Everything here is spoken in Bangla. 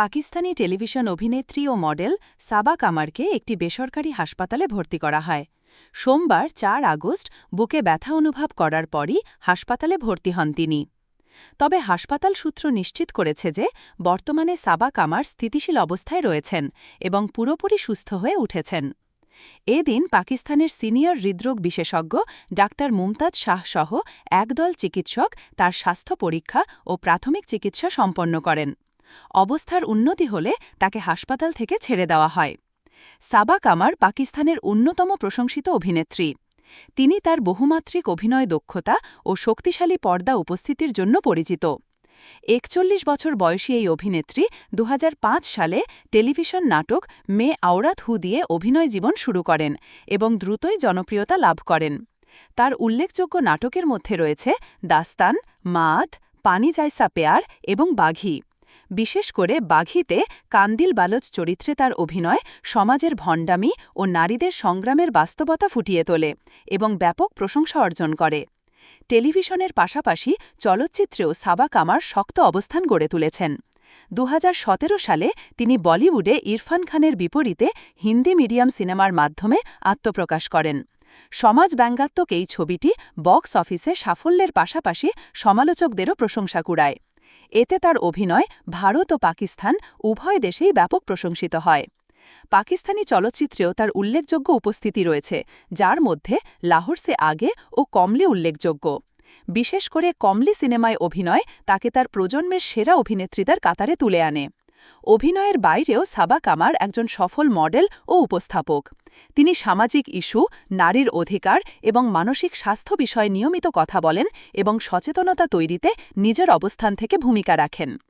পাকিস্তানি টেলিভিশন অভিনেত্রী ও মডেল সাবা কামারকে একটি বেসরকারি হাসপাতালে ভর্তি করা হয়। সোমবার চার আগস্ট বুকে ব্যথা অনুভব করার পরই হাসপাতালে ভর্তি হন তিনি। তবে হাসপাতাল সূত্র নিশ্চিত করেছে যে বর্তমানে সাবা কামার স্থিতিশীল অবস্থায় রয়েছেন এবং পুরোপুরি সুস্থ হয়ে উঠেছেন। এদিন পাকিস্তানের সিনিয়র হৃদরোগ বিশেষজ্ঞ ডাক্তার মুমতাজ শাহ সহ একদল চিকিৎসক তার স্বাস্থ্য পরীক্ষা ও প্রাথমিক চিকিৎসা সম্পন্ন করেন। অবস্থার উন্নতি হলে তাকে হাসপাতাল থেকে ছেড়ে দেওয়া হয়। সাবা কামার পাকিস্তানের অন্যতম প্রশংসিত অভিনেত্রী। তিনি তার বহুমাত্রিক অভিনয় দক্ষতা ও শক্তিশালী পর্দা উপস্থিতির জন্য পরিচিত। একচল্লিশ বছর বয়সী এই অভিনেত্রী দু হাজার পাঁচ সালে টেলিভিশন নাটক মে আওরাত হু দিয়ে অভিনয় জীবন শুরু করেন এবং দ্রুতই জনপ্রিয়তা লাভ করেন। তার উল্লেখযোগ্য নাটকের মধ্যে রয়েছে দাস্তান, মাদ, পানি জায়সা পেয়ার এবং বাঘি। বিশেষ করে বাঘিতে কান্দিল বালচ চরিত্রে তার অভিনয় সমাজের ভণ্ডামি ও নারীদের সংগ্রামের বাস্তবতা ফুটিয়ে তোলে এবং ব্যাপক প্রশংসা অর্জন করে। টেলিভিশনের পাশাপাশি চলচ্চিত্রেও সাবা কামার শক্ত অবস্থান গড়ে তুলেছেন। দু হাজার সতেরো সালে তিনি বলিউডে ইরফান খানের বিপরীতে হিন্দি মিডিয়াম সিনেমার মাধ্যমে আত্মপ্রকাশ করেন। সমাজ ব্যঙ্গাত্মক এই ছবিটি বক্স অফিসে সাফল্যের পাশাপাশি সমালোচকদেরও প্রশংসা কুড়ায়। এতে তার অভিনয় ভারত ও পাকিস্তান উভয় দেশেই ব্যাপক প্রশংসিত হয়। পাকিস্তানি চলচ্চিত্রেও তার উল্লেখযোগ্য উপস্থিতি রয়েছে, যার মধ্যে লাহোর সে আগে ও কমলি উল্লেখযোগ্য। বিশেষ করে কমলি সিনেমায় অভিনয় তাকে তার প্রজন্মের সেরা অভিনেত্রীদের কাতারে তুলে আনে। অভিনয়ের বাইরেও সাবা কামার একজন সফল মডেল ও উপস্থাপক। তিনি সামাজিক ইস্যু, নারীর অধিকার এবং মানসিক স্বাস্থ্য বিষয়ে নিয়মিত কথা বলেন এবং সচেতনতা তৈরিতে নিজের অবস্থান থেকে ভূমিকা রাখেন।